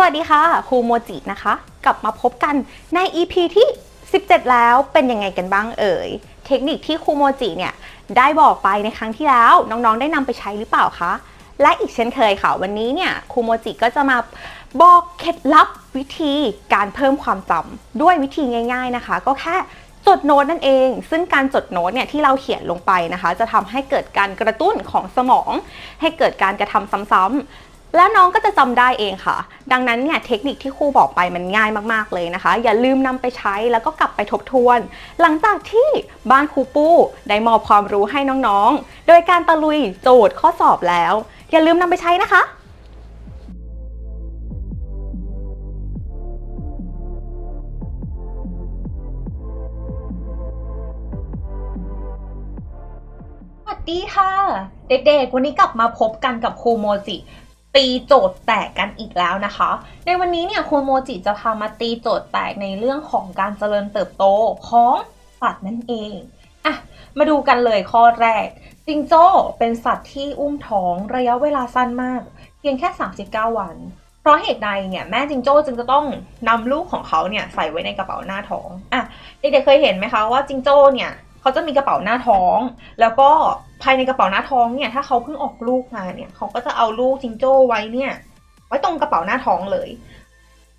สวัสดีค่ะครูโมจินะคะ กลับมาพบกันใน EP ที่ 17 แล้วเป็นยังไงกันบ้างเอ่ย เทคนิคที่ครูโมจิเนี่ยได้บอกไปในครั้งที่แล้วน้องๆ ได้นำไปใช้หรือเปล่าคะ และอีกเช่นเคยค่ะ วันนี้เนี่ยครูโมจิก็จะมาบอกเคล็ดลับวิธีการเพิ่มความจำด้วยวิธีง่าย ๆนะคะ ก็แค่จดโน้ตนั่นเอง ซึ่งการจดโน้ตเนี่ยที่เราเขียนลงไปนะคะ จะทำให้เกิดการกระตุ้นของสมอง ให้เกิดการกระทำซ้ำๆ แล้วน้องก็จะจำได้เองค่ะ ดังนั้นเนี่ยเทคนิคที่ครูบอกไปมันง่ายมากๆเลยนะคะ อย่าลืมนำไปใช้แล้วก็กลับไปทบทวน หลังจากที่บ้านครูปู้ได้มอบความรู้ให้น้องๆ โดยการตะลุยโจทย์ข้อสอบแล้ว อย่าลืมนำไปใช้นะคะสวัสดีค่ะ เด็กๆ วันนี้กลับมาพบกันกับครูโมจิ ตีโจทย์แตกกันอีกแล้วนะคะ ในวันนี้เนี่ยครูโมจิจะพามาตีโจทย์แตกในเรื่องของการเจริญเติบโตของสัตว์นั่นเองอะมาดูกันเลยข้อแรกจิงโจ้เป็นสัตว์ที่อุ้มท้องระยะเวลาสั้นมาก เพียงแค่ 39 วัน เพราะเหตุใดเนี่ยแม่จิงโจ้จึงจะต้องนำลูกของเขาเนี่ยใส่ไว้ในกระเป๋าหน้าท้องอะเด็กๆเคยเห็นไหมคะว่าจิงโจ้เนี่ย เขาจะมีกระเป๋าหน้าท้อง แล้วก็ภายในกระเป๋าหน้าท้องเนี่ยถ้าเขาเพิ่งออกลูกมาเนี่ยเขาก็จะเอาลูกจิงโจ้ไว้เนี่ย ไว้ตรงกระเป๋าหน้าท้องเลย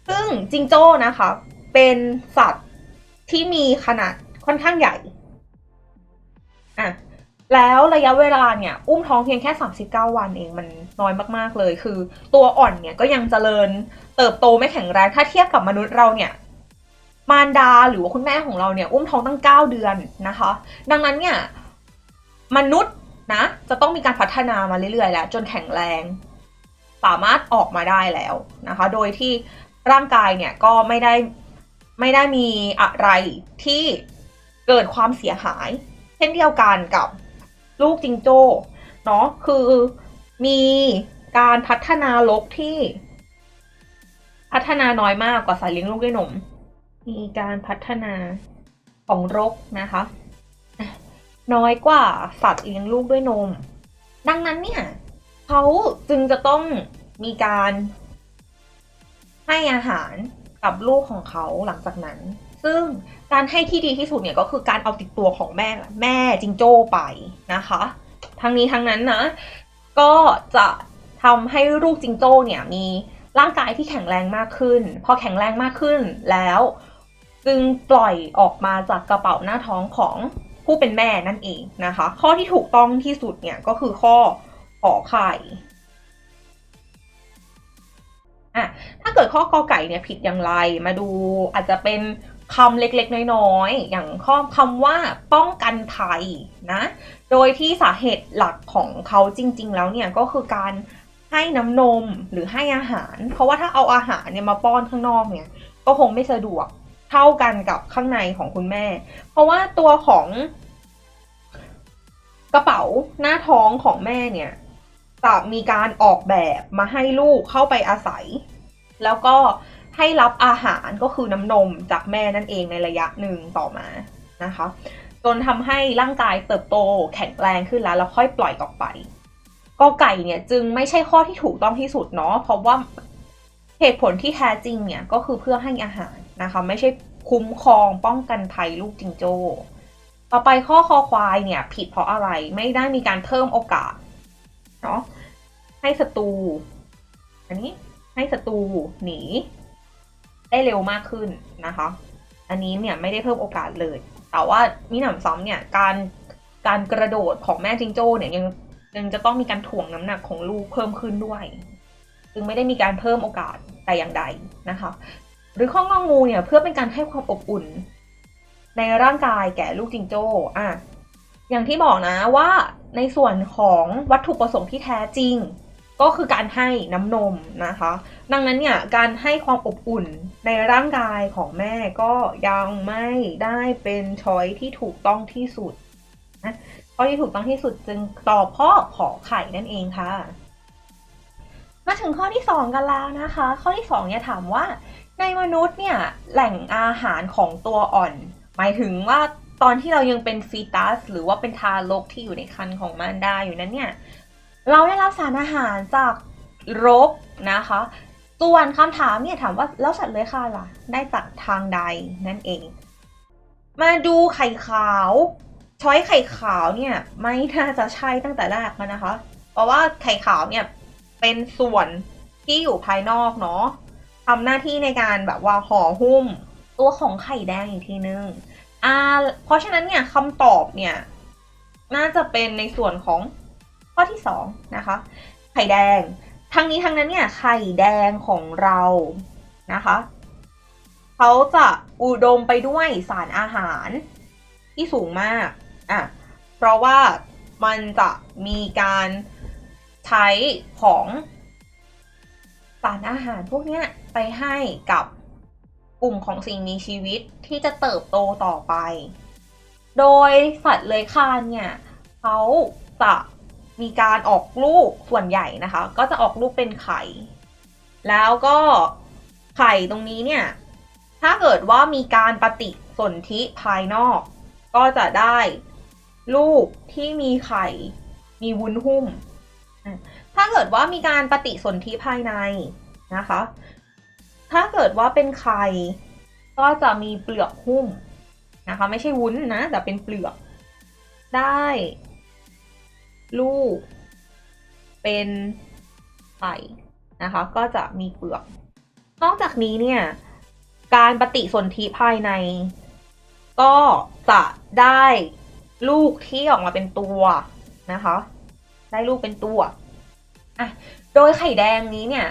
ซึ่งจิงโจ้นะคะ เป็นสัตว์ที่มีขนาดค่อนข้างใหญ่อะแล้วระยะเวลาเนี่ย อุ้มท้องเพียงแค่ 39 วันเองมันน้อยมากๆเลย คือ ตัวอ่อนเนี่ยก็ยังเจริญเติบโตไม่แข็งแรงถ้าเทียบกับมนุษย์เราเนี่ย มารดาหรือว่าคุณแม่ของเราเนี่ยอุ้มท้องตั้ง 9 เดือนนะคะ ดังนั้นเนี่ยมนุษย์นะจะต้องมีการพัฒนามาเรื่อยๆแล้วจนแข็งแรง สามารถออกมาได้แล้วนะคะ โดยที่ร่างกายเนี่ยก็ไม่ได้ไม่ได้มีอะไรที่เกิดความเสียหาย เช่นเดียวกันกับลูกจิงโจ้เนาะคือมีการพัฒนาลกที่ พัฒนาน้อยมากกว่าสายเลี้ยงลูกด้วยนม มีการพัฒนาของรกนะคะ น้อยกว่าสัตว์เลี้ยงลูกด้วยนม ดังนั้นเนี่ยเขาจึงจะต้องมีการให้อาหารกับลูกของเขาหลังจากนั้น ซึ่งการให้ที่ดีที่สุดเนี่ยก็คือการเอาติดตัวของแม่แม่จิงโจ้ไปนะคะ ทั้งนี้ทั้งนั้นนะ ก็จะทำให้ลูกจิงโจ้เนี่ยมีร่างกายที่แข็งแรงมากขึ้น พอแข็งแรงมากขึ้นแล้ว จึงปล่อยออกมาจากกระเป๋าหน้าท้องของผู้เป็นแม่นั่นเองนะคะ ข้อที่ถูกต้องที่สุดเนี่ยก็คือข้อขอไข่อะถ้าเกิดข้อกอไก่เนี่ยผิดอย่างไรมาดูอาจจะเป็นคำเล็กๆ น้อยๆ อย่างข้อคำว่าป้องกันภัยนะ โดยที่สาเหตุหลักของเขาจริง ๆ แล้วเนี่ยก็คือการให้น้ำนมหรือให้อาหาร เพราะว่าถ้าเอาอาหารเนี่ยมาป้อนข้างนอกเนี่ย ก็คงไม่สะดวก เท่ากันกับข้างในของคุณแม่ เพราะว่าตัวของ กระเป๋าหน้าท้องของแม่เนี่ยจะมีการออกแบบมาให้ลูกเข้าไปอาศัย แล้วก็ให้รับอาหารก็คือน้ำนมจากแม่นั่นเองในระยะหนึ่งต่อมานะคะ จนทำให้ร่างกายเติบโตแข็งแรงขึ้นแล้วแล้วค่อยปล่อยออกไปกอไก่เนี่ยจึงไม่ใช่ข้อที่ถูกต้องที่สุดเนาะเพราะว่าเหตุผลที่แท้จริงเนี่ยก็คือเพื่อให้อาหาร นะคะ ไม่ใช่คุ้มครองป้องกันภัยลูกจิงโจ้ ต่อไปข้อคอควายเนี่ยผิดเพราะอะไรไม่ได้มีการเพิ่มโอกาสเนาะให้ศัตรูอันนี้ให้ศัตรูหนี ได้เร็วมากขึ้นนะคะ อันนี้เนี่ยไม่ได้เพิ่มโอกาสเลย แต่ว่ามีหนำซ้ำเนี่ยการการกระโดดของแม่จิงโจ้เนี่ยยังยังจะต้องมีการถ่วงน้ำหนักของลูกเพิ่มขึ้นด้วย จึงไม่ได้มีการเพิ่มโอกาสแต่อย่างใดนะคะ หรือข้ององูเนี่ยเพื่อเป็นการให้ความอบอุ่น ในร่างกายแก่ลูกจิงโจ้อะอย่างที่บอกนะว่าในส่วนของวัตถุประสงค์ที่แท้จริง ก็คือการให้น้ำนมนะคะ ดังนั้นเนี่ยการให้ความอบอุ่นในร่างกายของแม่ก็ยังไม่ได้เป็นช้อยที่ถูกต้องที่สุดนะข้อที่ถูกต้องที่สุดจึงตอบข้อขอไข่นั่นเองค่ะ มาถึงข้อที่ 2 กันแล้วนะคะ ข้อที่2เนี่ยถามว่า ในมนุษย์เนี่ยแหล่งอาหารของตัวอ่อน หมายถึงว่าตอนที่เรายังเป็นฟีตัสหรือว่าเป็นทารกที่อยู่ในครรภ์ของมารดาอยู่นั้นเนี่ยเราได้รับสารอาหารจากรกนะคะส่วนคำถามเนี่ยถามว่าแล้วสัตว์เลื้อยคลานล่ะ ได้จากทางใดนั่นเอง มาดูไข่ขาวช้อยไข่ขาวเนี่ยไม่น่าจะใช่ตั้งแต่แรกนะคะ เพราะว่าไข่ขาวเนี่ยเป็นส่วนที่อยู่ภายนอกเนาะ ทำหน้าที่ในการแบบว่าห่อหุ้ม ตัวของไข่แดงอีกทีนึงอ่าเพราะฉะนั้นเนี่ยคำตอบเนี่ย น่าจะเป็นในส่วนของข้อที่สองนะคะ ไข่แดง ทั้งนี้ทั้งนั้นเนี่ยไข่แดงของเรานะคะเขาจะอุดมไปด้วยสารอาหารที่สูงมากอะเพราะว่ามันจะมีการใช้ของสารอาหารพวกเนี้ยไปให้กับกลุ่มของสิ่งมีชีวิตที่จะเติบโตต่อไป โดยสัตว์เลื้อยคลานเนี่ยเขาจะมีการออกลูกส่วนใหญ่นะคะ ก็จะออกลูกเป็นไข่ แล้วก็ไข่ตรงนี้เนี่ย ถ้าเกิดว่ามีการปฏิสนธิภายนอก ก็จะได้ลูกที่มีไข่ มีวุ้นหุ้ม ถ้าเกิดว่ามีการปฏิสนธิภายในนะคะ ถ้าเกิดว่าเป็นไข่ก็จะมีเปลือกหุ้มนะคะ ไม่ใช่วุ้นนะ แต่เป็นเปลือก ได้ ลูก เป็นไข่นะคะ ก็จะมีเปลือก นอกจากนี้เนี่ย การปฏิสนธิภายใน ก็จะได้ลูกที่ออกมาเป็นตัวนะคะ ได้ลูกเป็นตัวอะโดยไข่แดงนี้เนี่ย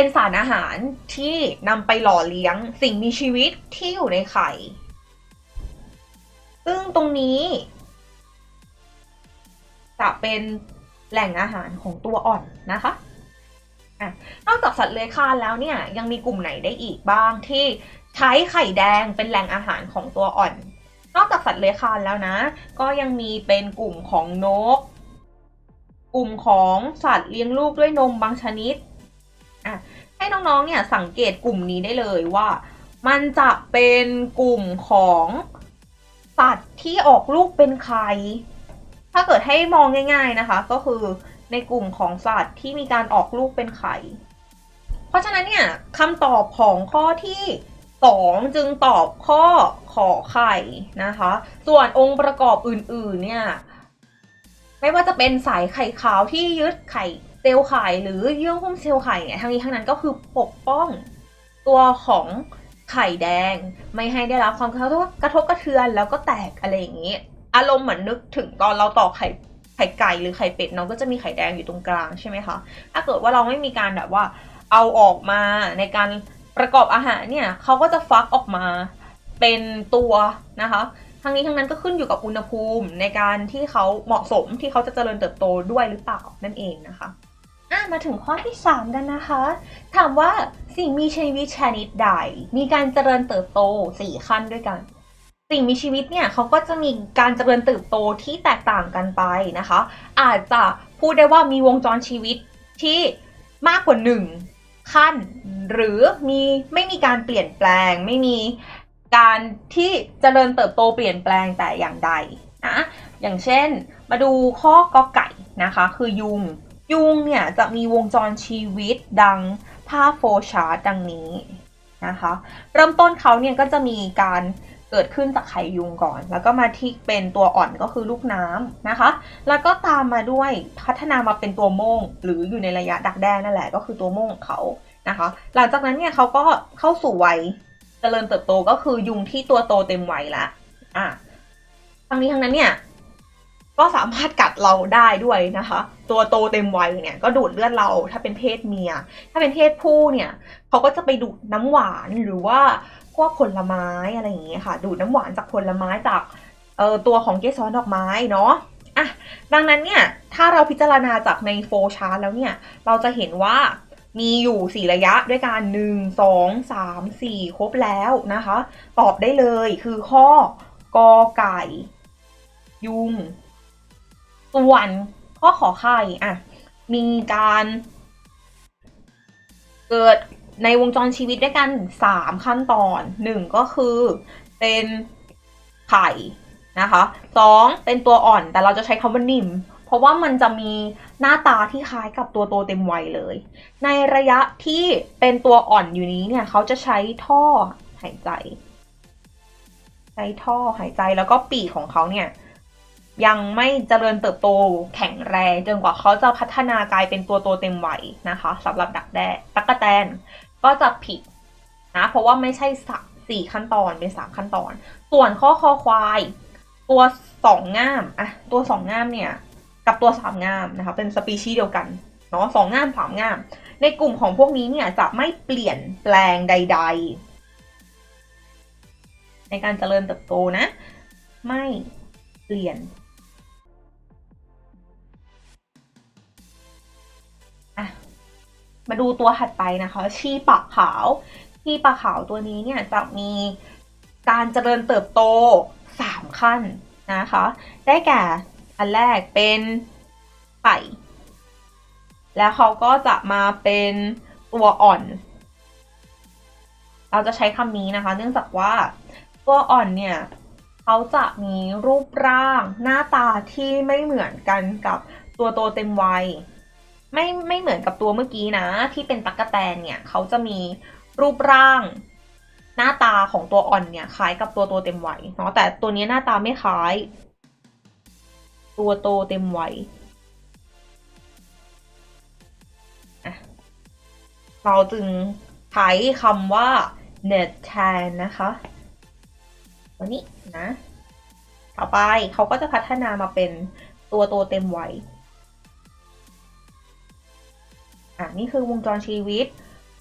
เป็นสารอาหารที่นำไปหล่อเลี้ยงสิ่งมีชีวิตที่อยู่ในไข่ ซึ่งตรงนี้ จะเป็นแหล่งอาหารของตัวอ่อนนะคะอะนอกจากสัตว์เลื้อยคลานแล้วเนี่ยยังมีกลุ่มไหนได้อีกบ้างที่ใช้ไข่แดงเป็นแหล่งอาหารของตัวอ่อน นอกจากสัตว์เลื้อยคลานแล้วนะ ก็ยังมีเป็นกลุ่มของนก กลุ่มของสัตว์เลี้ยงลูกด้วยนมบางชนิด อะให้น้องๆเนี่ยสังเกตกลุ่มนี้ได้เลยว่า มันจะเป็นกลุ่มของสัตว์ที่ออกลูกเป็นไข่ถ้าเกิดให้มองง่าย ๆนะคะ ก็คือในกลุ่มของสัตว์ที่มีการออกลูกเป็นไข่เพราะฉะนั้นเนี่ยคำตอบของข้อที่สองจึงตอบข้อขอไข่นะคะ ส่วนองค์ประกอบอื่นๆเนี่ย ไม่ว่าจะเป็นสายไข่ขาวที่ยึดไข่ เซลล์ไข่หรือเยื่อหุ้มเซลล์ไข่เนี่ยทั้งนี้ทั้งนั้นก็คือปกป้องตัวของไข่แดง ไม่ให้ได้รับความกระทบกระทบกระเทือนแล้วก็แตกอะไรอย่างนี้ อารมณ์เหมือนนึกถึงตอนเราตอกไข่ไข่ไก่หรือไข่เป็ดเนาะก็จะมีไข่แดงอยู่ตรงกลางใช่ไหมคะถ้าเกิดว่าเราไม่มีการแบบว่าเอาออกมาในการประกอบอาหารเนี่ยเขาก็จะฟักออกมาเป็นตัวนะคะทั้งนี้ทั้งนั้นก็ขึ้นอยู่กับอุณหภูมิในการที่เขาเหมาะสมที่เขาจะเจริญเติบโตด้วยหรือเปล่านั่นเองนะคะ อะมาถึงข้อที่ 3 กันนะคะ ถามว่าสิ่งมีชีวิตชนิดใด มีการเจริญเติบโต 4 ขั้นด้วยกัน สิ่งมีชีวิตเนี่ยเขาก็จะมีการเจริญเติบโตที่แตกต่างกันไปนะคะ อาจจะพูดได้ว่ามีวงจรชีวิตที่มากกว่าหนึ่งขั้น หรือมีไม่มีการเปลี่ยนแปลง ไม่มีการที่เจริญเติบโตเปลี่ยนแปลงแต่อย่างใดนะอย่างเช่นมาดูข้อกอไก่นะคะ คือยุง ยุงเนี่ยจะมีวงจรชีวิตดังภาพโฟชาร์ตดังนี้นะคะ เริ่มต้นเขาเนี่ยก็จะมีการเกิดขึ้นจากไข่ยุงก่อน แล้วก็มาที่เป็นตัวอ่อนก็คือลูกน้ำนะคะ แล้วก็ตามมาด้วยพัฒนามาเป็นตัวโม่งหรืออยู่ในระยะดักแด้นั่นแหละก็คือตัวโม่งของเขานะคะ หลังจากนั้นเนี่ยเขาก็เข้าสู่วัยเจริญเติบโตก็คือยุงที่ตัวโตเต็มวัยละอะทั้งนี้ทั้งนั้นเนี่ย ก็สามารถกัดเราได้ด้วยนะคะ ตัวโตเต็มวัยเนี่ยก็ดูดเลือดเราถ้าเป็นเพศเมีย ถ้าเป็นเพศผู้เนี่ยเขาก็จะไปดูดน้ำหวานหรือว่าพวกผลไม้อะไรอย่างเงี้ยค่ะ ดูดน้ำหวานจากผลไม้จากเอ่อตัวของเกสรดอกไม้เนาะอะดังนั้นเนี่ยถ้าเราพิจารณาจากในโฟชาร์แล้วเนี่ยเราจะเห็นว่ามีอยู่สี่ระยะด้วยกันหนึ่งสองสามสี่ครบแล้วนะคะ ตอบได้เลยคือข้อกอไก่ ยุง ส่วนข้อขอไข่อะมีการเกิดในวงจรชีวิตด้วยกันสามขั้นตอนหนึ่งก็คือเป็นไข่นะคะสองเป็นตัวอ่อนแต่เราจะใช้คำว่านิ่ม เพราะว่ามันจะมีหน้าตาที่คล้ายกับตัวโตเต็มวัยเลย ในระยะที่เป็นตัวอ่อนอยู่นี้เนี่ยเขาจะใช้ท่อหายใจ ใช้ท่อหายใจแล้วก็ปีกของเขาเนี่ย ยังไม่เจริญเติบโตแข็งแรงจนกว่าเขาจะพัฒนากลายเป็นตัวโตเต็มวัยนะคะสำหรับดักแด้ตั๊กแตนก็จะผิดนะเพราะว่าไม่ใช่สักสี่ขั้นตอนเป็นสามขั้นตอน ส่วนข้อคอควาย ตัวสองง่ามอะตัวสองง่ามเนี่ยกับตัวสามง่ามนะคะเป็นสปีชีส์เดียวกันเนาะสองง่ามสามง่าม ในกลุ่มของพวกนี้เนี่ยจะไม่เปลี่ยนแปลงใด ๆ ในการเจริญเติบโตนะ ไม่เปลี่ยน มาดูตัวถัดไปนะคะชีปาขาวชีปาขาวตัวนี้เนี่ยจะมีการเจริญเติบโต 3 ขั้นนะคะ ได้แก่อันแรกเป็นไข่แล้วเขาก็จะมาเป็นตัวอ่อน เราจะใช้คำนี้นะคะ เนื่องจากว่าตัวอ่อนเนี่ยเขาจะมีรูปร่างหน้าตาที่ไม่เหมือนกันกับตัวโตเต็มวัย ไม่ไม่เหมือนกับตัวเมื่อกี้นะ ที่เป็นตั๊กแตนเนี่ยเขาจะมีรูปร่าง หน้าตาของตัวอ่อนเนี่ยคล้ายกับตัวโตเต็มวัยเนาะแต่ตัวนี้หน้าตาไม่คล้าย ตัวโตเต็มวัยเราจึงใช้คำว่า net tan นะคะตัวนี้นะ ต่อไปเขาก็จะพัฒนามาเป็นตัวโตเต็มวัย อะนี่คือวงจรชีวิต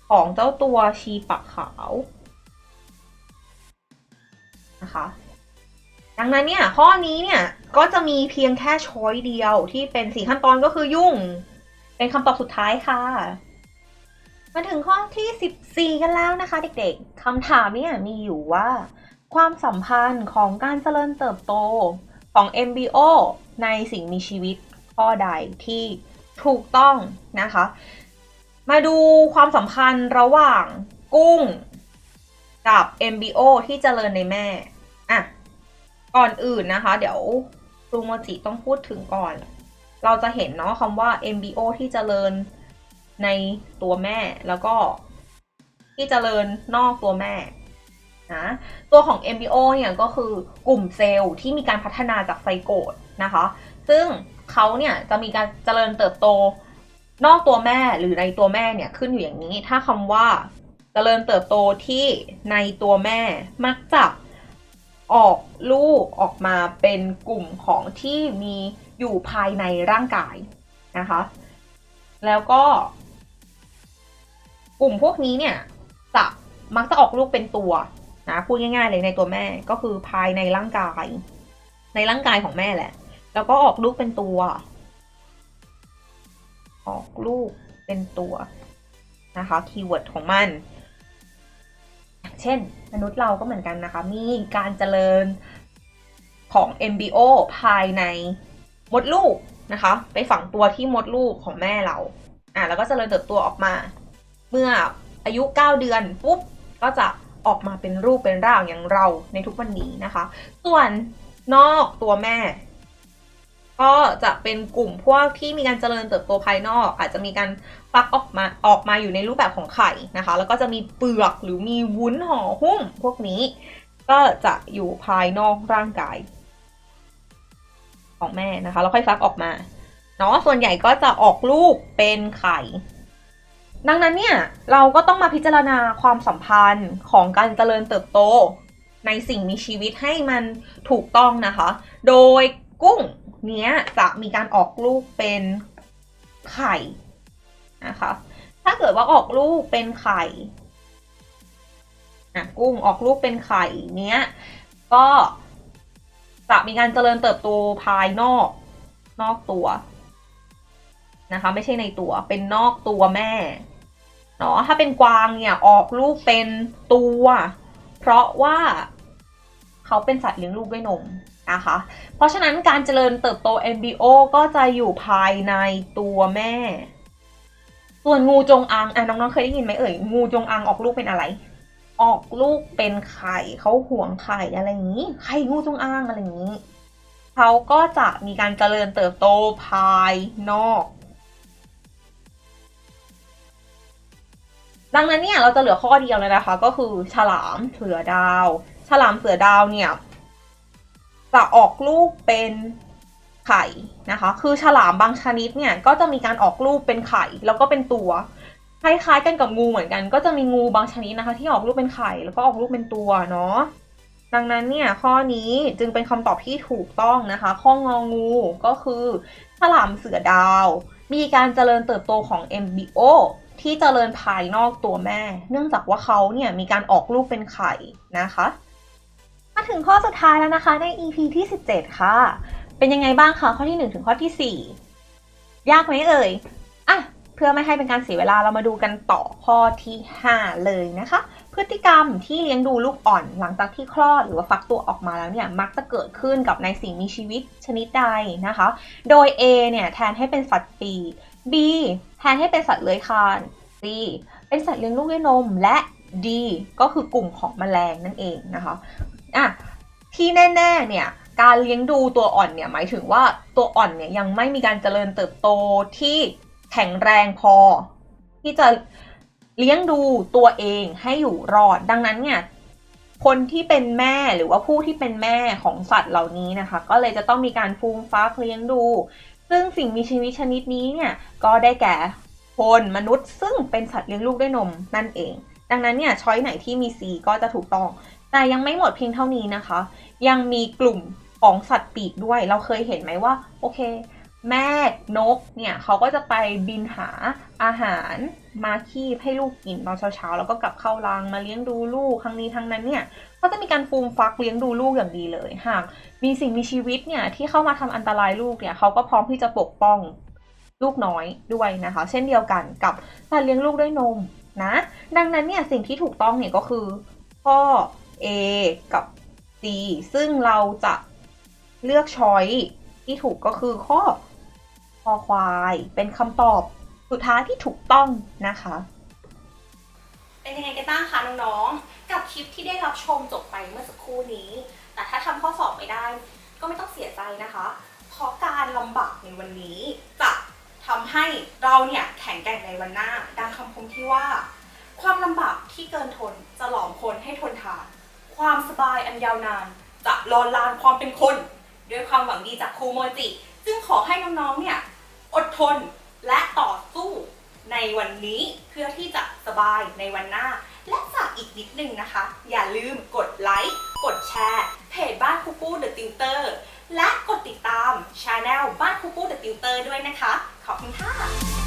ของเจ้าตัวชีปักขาวนะคะดังนั้นเนี่ยข้อนี้เนี่ยก็จะมีเพียงแค่ช้อยเดียวที่เป็นสี่ขั้นตอนก็คือยุ่ง เป็นคำตอบสุดท้ายค่ะ มาถึงข้อที่ 14 กันแล้วนะคะเด็กๆคำถามเนี่ยมีอยู่ว่า ความสัมพันธ์ของการเจริญเติบโตของ MBO ในสิ่งมีชีวิตข้อใดที่ถูกต้องนะคะ มาดูความสัมพันธ์ระหว่างกุ้งกับ MBO ที่เจริญในแม่อะก่อนอื่นนะคะ เดี๋ยวครูโมจิต้องพูดถึงก่อน เราจะเห็นเนาะคำว่า MBO ที่เจริญในตัวแม่แล้วก็ที่เจริญนอกตัวแม่นะตัวของ MBO เนี่ยก็คือกลุ่มเซลล์ที่มีการพัฒนาจากไซโกตนะคะ ซึ่งเขาเนี่ยจะมีการเจริญเติบโต นอกตัวแม่หรือในตัวแม่เนี่ยขึ้นอยู่อย่างนี้ ถ้าคำว่าเจริญเติบโตที่ในตัวแม่มักจะออกลูกออกมาเป็นกลุ่มของที่มีอยู่ภายในร่างกายนะคะ แล้วก็ กลุ่มพวกนี้เนี่ยจะมักจะออกลูกเป็นตัวนะพูดง่ายๆเลยในตัวแม่ก็คือภายในร่างกาย ในร่างกายของแม่แหละ แล้วก็ออกลูกเป็นตัว ออกลูกเป็นตัวนะคะคีย์เวิร์ดของมัน เช่น มนุษย์เราก็เหมือนกันนะคะ มีการเจริญของ MBO ภายในมดลูกนะคะ ไปฝังตัวที่มดลูกของแม่เรา อะแล้วก็เจริญเติบโตออกมา เมื่ออายุ 9 เดือนปุ๊บก็จะออกมาเป็นรูปเป็นร่างอย่างเราในทุกวันนี้นะคะ ส่วนนอกตัวแม่ ก็จะเป็นกลุ่มพวกที่มีการเจริญเติบโตภายนอก อาจจะมีการฟักออกมาออกมาอยู่ในรูปแบบของไข่นะคะ แล้วก็จะมีเปลือกหรือมีวุ้นห่อหุ้มพวกนี้ ก็จะอยู่ภายนอกร่างกาย ของแม่นะคะแล้วค่อยฟักออกมาเนาะส่วนใหญ่ก็จะออกลูกเป็นไข่ดังนั้นเนี่ยเราก็ต้องมาพิจารณาความสัมพันธ์ของการเจริญเติบโต ในสิ่งมีชีวิตให้มันถูกต้องนะคะ โดยกุ้ง เนี้ยจะมีการออกลูกเป็นไข่นะคะ ถ้าเกิดว่าออกลูกเป็นไข่ะกุ้งออกลูกเป็นไข่เนี้ย ก็จะมีการเจริญเติบโตภายนอกนอกตัวนะคะ ไม่ใช่ในตัวเป็นนอกตัวแม่เนาะถ้าเป็นกวางเนี่ยออกลูกเป็นตัว เพราะว่าเขาเป็นสัตว์เลี้ยงลูกด้วยนม นะคะ เพราะฉะนั้นการเจริญเติบโต MBO ก็จะอยู่ภายในตัวแม่ ส่วนงูจงอางอะน้องๆเคยได้ยินไหมเอ่ยงูจงอางออกลูกเป็นอะไร ออกลูกเป็นไข่เขาห่วงไข่อะไรอย่างนี้ไข่งูจงอางอะไรอย่างนี้เขาก็จะมีการเจริญเติบโตภายนอกดังนั้นเนี่ยเราจะเหลือข้อเดียวเลยนะคะ ก็คือฉลามเสือดาว ฉลามเสือดาวเนี่ย จะออกลูกเป็นไข่นะคะ คือฉลามบางชนิดเนี่ยก็จะมีการออกลูกเป็นไข่แล้วก็เป็นตัวคล้ายๆกันกับงูเหมือนกัน ก็จะมีงูบางชนิดนะคะ ที่ออกลูกเป็นไข่แล้วก็ออกลูกเป็นตัวเนาะดังนั้นเนี่ยข้อนี้จึงเป็นคำตอบที่ถูกต้องนะคะ ข้ององูก็คือฉลามเสือดาว มีการเจริญเติบโตของ mbo ที่เจริญภายนอกตัวแม่ เนื่องจากว่าเขาเนี่ยมีการออกลูกเป็นไข่นะคะ มาถึงข้อสุดท้ายแล้วนะคะใน EP ที่ 17 ค่ะ เป็นยังไงบ้างคะข้อที่ 1 ถึงข้อที่ 4 ยากไหมเอ่ยอะเพื่อไม่ให้เป็นการเสียเวลาเรามาดูกันต่อข้อที่ 5 เลยนะคะ พฤติกรรมที่เลี้ยงดูลูกอ่อนหลังจากที่คลอดหรือว่าฟักตัวออกมาแล้วเนี่ยมักจะเกิดขึ้นกับในสิ่งมีชีวิตชนิดใดนะคะ โดย A เนี่ยแทนให้เป็นสัตว์ปี B แทนให้เป็นสัตว์เลื้อยคลาน C เป็นสัตว์เลี้ยงลูกด้วยนมและ D ก็คือกลุ่มของแมลงนั่นเองนะคะ อะที่แน่ๆเนี่ยการเลี้ยงดูตัวอ่อนเนี่ยหมายถึงว่าตัวอ่อนเนี่ยยังไม่มีการเจริญเติบโตที่แข็งแรงพอ ที่จะเลี้ยงดูตัวเองให้อยู่รอด ดังนั้นเนี่ยคนที่เป็นแม่หรือว่าผู้ที่เป็นแม่ของสัตว์เหล่านี้นะคะ ก็เลยจะต้องมีการฟูมฟักเลี้ยงดู ซึ่งสิ่งมีชีวิตชนิดนี้เนี่ยก็ได้แก่คนมนุษย์ซึ่งเป็นสัตว์เลี้ยงลูกด้วยนมนั่นเอง ดังนั้นเนี่ยช้อยไหนที่มี C ก็จะถูกต้อง แต่ยังไม่หมดเพียงเท่านี้นะคะ ยังมีกลุ่มของสัตว์ปีกด้วย เราเคยเห็นไหมว่า โอเค แม่นกเนี่ยเขาก็จะไปบินหาอาหารมาคีบให้ลูกกินตอนเช้าๆ แล้วก็กลับเข้ารังมาเลี้ยงดูลูกครั้งนี้ทั้งนั้นเนี่ยก็จะมีการฟูมฟักเลี้ยงดูลูกอย่างดีเลย หากมีสิ่งมีชีวิตเนี่ยที่เข้ามาทำอันตรายลูกเนี่ยเขาก็พร้อมที่จะปกป้องลูกน้อยด้วยนะคะ เช่นเดียวกันกับสัตว์เลี้ยงลูกด้วยนมนะ ดังนั้นเนี่ยสิ่งที่ถูกต้องเนี่ยก็คือข้อ A กับ C ซึ่งเราจะเลือกช้อยที่ถูกก็คือข้อคอควายเป็นคำตอบสุดท้ายที่ถูกต้องนะคะ เป็นยังไงกันบ้างคะน้องๆ กับคลิปที่ได้รับชมจบไปเมื่อสักครู่นี้ แต่ถ้าทำข้อสอบไม่ได้ ก็ไม่ต้องเสียใจนะคะ เพราะการลำบากในวันนี้จะทำให้เราเนี่ยแข็งแกร่งในวันหน้า ดังคำคมที่ว่า ความลำบากที่เกินทนจะหลอมคนให้ทนทาน ความสบายอันยาวนาน จะลอนลานความเป็นคน ด้วยความหวังดีจากครูโมจิจึงขอให้น้องๆเนี่ยอดทนและต่อสู้ในวันนี้เพื่อที่จะสบายในวันหน้า และฝากอีกนิดนึงนะคะ อย่าลืมกดไลค์กดแชร์เพจบ้านครูปูเดอะติวเตอร์และกดติดตามช anel บ้านครูปูเดอะติวเตอร์ด้วยนะคะ ขอบคุณค่ะ